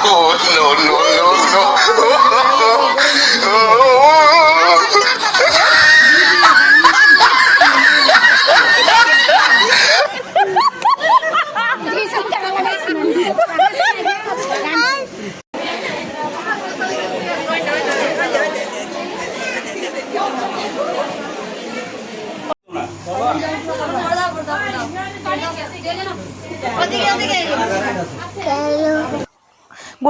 Oh, no, no, no, no.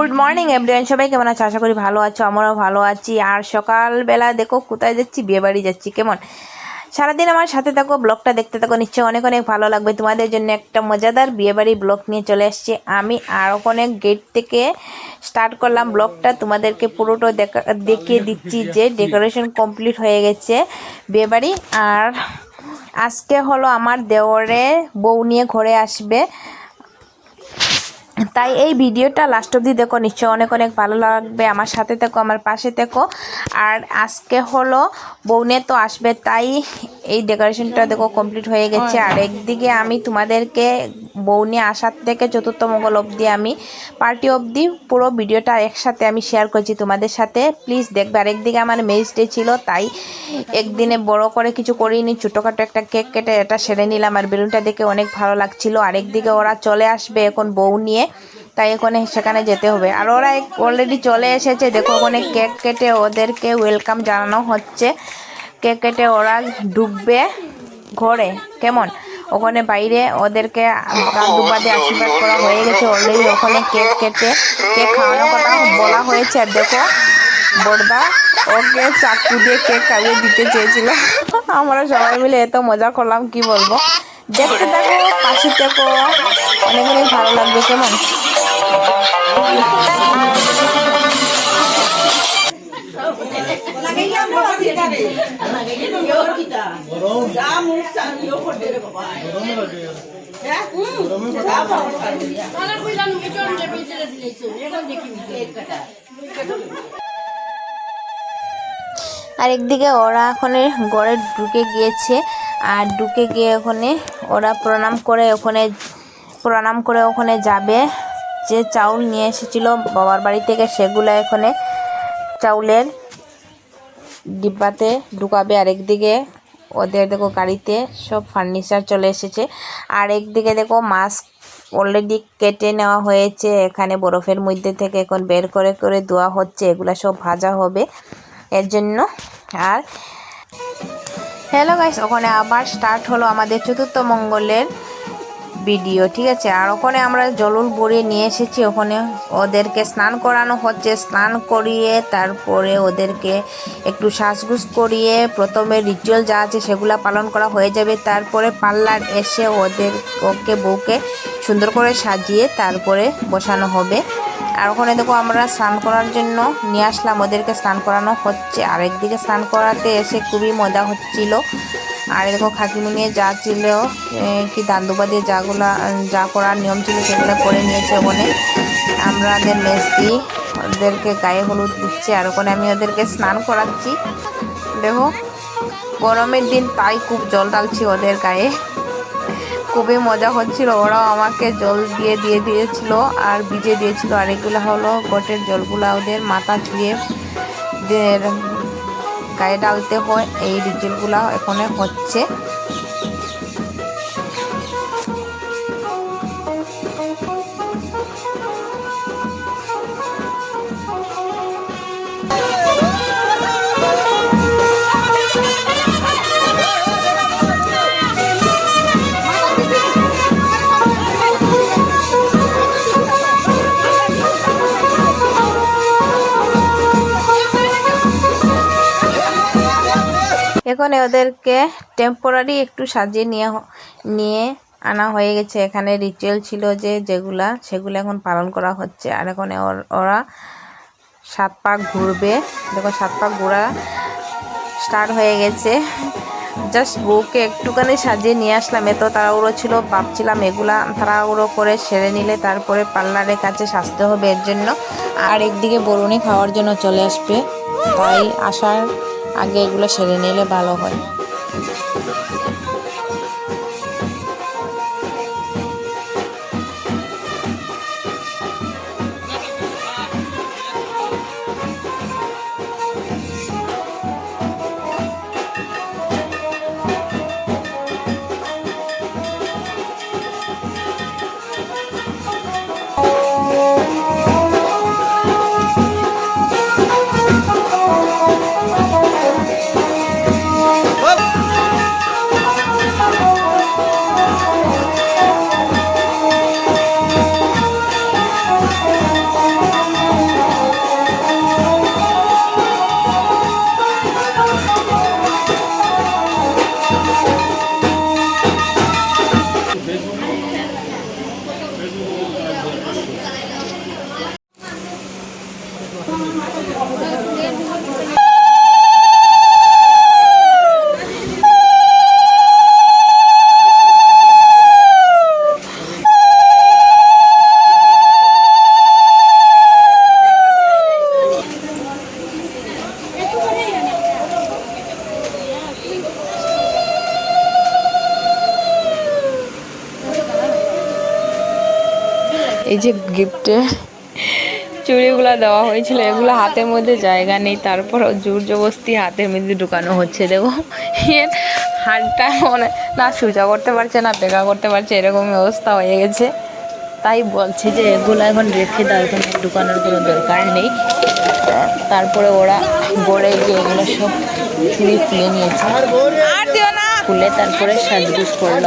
Good morning everyone সবাই কেমন আছো? আশা করি ভালো আছো, আমরাও ভালো আছি। আর সকালবেলা দেখো, কোথায় যাচ্ছি? বিয়ে বাড়ি যাচ্ছি, কেমন? সারাদিন আমার সাথে থাকো, ব্লগটা দেখতে থাকো, নিশ্চয়ই অনেক অনেক ভালো লাগবে। তোমাদের জন্য একটা মজাদার বিয়েবাড়ি ব্লগ নিয়ে চলে এসেছি আমি আর ওখানে গেট থেকে স্টার্ট করলাম ব্লগটা। তোমাদেরকে পুরোটা দেখা, দেখিয়ে দিচ্ছি যে ডেকোরেশন কমপ্লিট হয়ে গেছে বিয়েবাড়ি। আর আজকে হলো আমার দেওরে বউ নিয়ে ঘরে আসবে। তাই এই ভিডিওটা লাস্ট অবধি দেখো নিশ্চয়ই অনেক অনেক ভালো লাগবে আমার সাথে থেকো আমার পাশে থেকো। আর আজকে হলো বৌনে তো আসবে তাই এই ডেকোরেশনটা দেখো কমপ্লিট হয়ে গেছে। আর একদিকে আমি তোমাদেরকে বৌনি আসার থেকে চতুর্থ মঙ্গল অবধি আমি পার্টি অবধি পুরো ভিডিওটা একসাথে আমি শেয়ার করছি তোমাদের সাথে। প্লিজ দেখবে আর একদিকে আমার মেজ ডে ছিল তাই একদিনে বড় করে কিছু করিনি ছোটোখাটো একটা কেক কেটে এটা সেরে নিলাম আর বেলুনটা দেখে অনেক ভালো লাগছিল। আরেকদিকে ওরা চলে আসবে এখন বউ নিয়ে তাই ওখানে সেখানে যেতে হবে। আর ওরা অলরেডি চলে এসেছে। দেখো ওখানে কেক কেটে ওদেরকে ওয়েলকাম জানানো হচ্ছে। কেক কেটে ওরা ঢুকবে ঘরে। কেমন? ওখানে বাইরে ওদেরকে দুবাদে আশীর্বাদ করা হয়ে গেছে অলরেডি ওখানে কেক কেটে কেক খাওয়ানোর কথা বলা হয়েছে। আর দেখো, বড়দা ওকে চাকু দিয়ে কেক খাইয়ে দিতে চেয়েছিল। আমরা সবাই মিলে এত মজা করলাম, কি বলব? দেখতে থাকো, পাশে থাকো। অনেক অনেক ভালো লাগবে, কেমন? আর একদিকে ওরা ওখানে ঘরে ঢুকে গিয়েছে। আর ঢুকে গিয়ে ওখানে, ওরা প্রণাম করে ওখানে, প্রণাম করে ওখানে যাবে। যে চাউল নিয়ে এসেছিল বাবার বাড়ি থেকে সেগুলো এখানে চাউলের ডিব্বাতে ঢুকাবে। আর একদিকে ওদের দেখো গাড়িতে সব ফার্নিচার চলে এসেছে। আর একদিকে দেখো মাস্ক অলরেডি কেটে নেওয়া হয়েছে। এখানে বরফের মধ্যে থেকে এখন বের করে করে দেওয়া হচ্ছে। এগুলা সব ভাজা হবে এর জন্য। আর হ্যালো গাইস ওখানে আবার স্টার্ট হলো আমাদের চতুর্থ মঙ্গলের ভিডিও ঠিক আছে? আর ওখানে আমরা জলুল ভরিয়ে নিয়ে এসেছি, ওখানে ওদেরকে স্নান করানো হচ্ছে, স্নান করিয়ে তারপরে ওদেরকে একটু শ্বাসগুস করিয়ে প্রথমে রিচুয়াল যা আছে সেগুলো পালন করা হয়ে যাবে। তারপরে পার্লার এসে ওদের ওকে বউকে সুন্দর করে সাজিয়ে তারপরে বসানো হবে। আর ওখানে দেখো আমরা স্নান করার জন্য নিয়ে আসলাম। ওদেরকে স্নান করানো হচ্ছে। আর একদিকে স্নান করাতে এসে খুবই মজা হচ্ছিল। আর দেখো খাকিমুনিয়ে যা ছিল কি দান্দুবা দিয়ে যাগুলা, যা করার নিয়ম ছিল সেগুলো করে নিয়েছে ওখানে আমরা আমাদের মেসদি ওদেরকে গায়ে হলুদ দিচ্ছে আর ওখানে আমি ওদেরকে স্নান করাচ্ছি। দেখো, গরমের দিন তাই খুব জল ডালছি ওদের গায়ে। খুবই মজা হচ্ছিল। ওরাও আমাকে জল দিয়ে দিয়ে দিয়েছিল আর ভিজে দিয়েছিল। আর এগুলো হলো গোটের জলগুলা ওদের মাথা ছুঁয়ে গায়ে ডালতে হয়। এই রিচুয়ালগুলো এখানে হচ্ছে। এখন ওদেরকে টেম্পোরারি একটু সাজিয়ে নিয়ে নিয়ে আনা হয়ে গেছে। এখানে রিচুয়াল ছিল যে, যেগুলা, সেগুলো এখন পালন করা হচ্ছে। আর এখন ওর- ওরা সাত পাক ঘুরবে। দেখো, সাত পাক ঘোরা স্টার্ট হয়ে গেছে। জাস্ট বউকে একটুখানি সাজিয়ে নিয়ে আসলাম। এত তাড়াহুড়ো ছিল, ভাবছিলাম এগুলা তাড়াহুড়ো করে সেরে নিলে তারপরে পার্লারের কাছে সাজতে হবে এর জন্য। আর একদিকে বরুণি খাওয়ার জন্য চলে আসবে। তাই আসার আগে এগুলো সেরে নিলে ভালো হয়। এই যে গিফটে চুড়িগুলো দেওয়া হয়েছিল, এগুলো হাতের মধ্যে জায়গা নেই তারপর জোর জবস্তি হাতের মধ্যে ঢুকানো হচ্ছে, দেখো। এর হাতটা মানে না, সোজা করতে পারছে না বেগা করতে পারছে, এরকমই অবস্থা হয়ে গেছে। তাই বলছে যে, এগুলো এখন রেখে দাও, এখানে ঢুকানোর কোনো দরকার নেই। তারপরে ওরা গড়ে গিয়ে এগুলো সব চুড়ি খুলে নিয়েছে। খুলে তারপরে সাজগুজ করল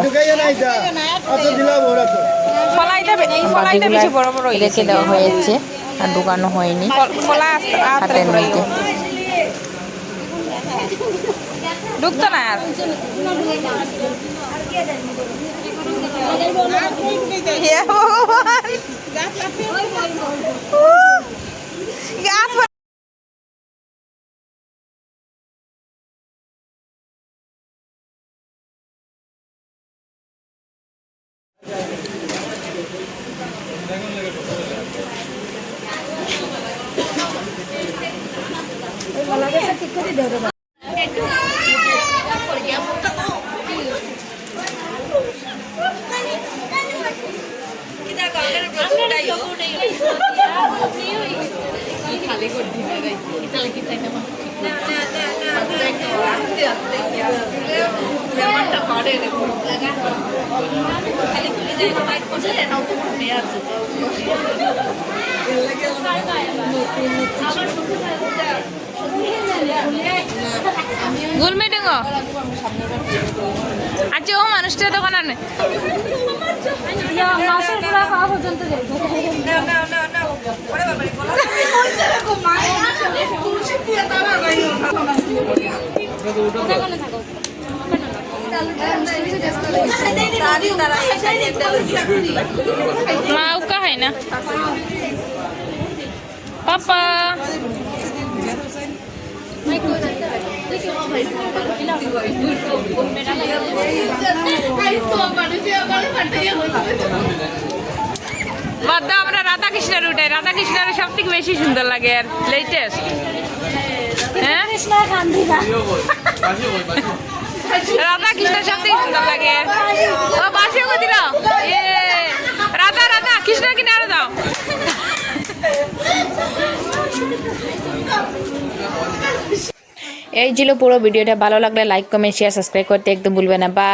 রেখে দেওয়া হয়েছে আর ঢুকানো হয়নি। হাতের মধ্যে। ঢুকতো না আর? ঠিক করে দেবো গুল মিটিং আচ্ছা ও মানুষটা দোকান আনে মাসের পুরা খাওয়া পর্যন্ত মা উকা হয় না। পাপা। বাদ দাও, আমরা রাধা কৃষ্ণের উঠে রাধা কৃষ্ণের সব থেকে বেশি সুন্দর লাগে আর লেটেস্ট হ্যাঁ? রাধা কৃষ্ণ সব থেকে সুন্দর লাগে। ও বাসিও দিল। ইয়ে। রাধা রাধা, কৃষ্ণ কিনে আরও দাও। এই ছিল পুরো ভিডিওটা। ভালো লাগলে লাইক কমেন্ট শেয়ার সাবস্ক্রাইব করতে একদম ভুলবে না। বা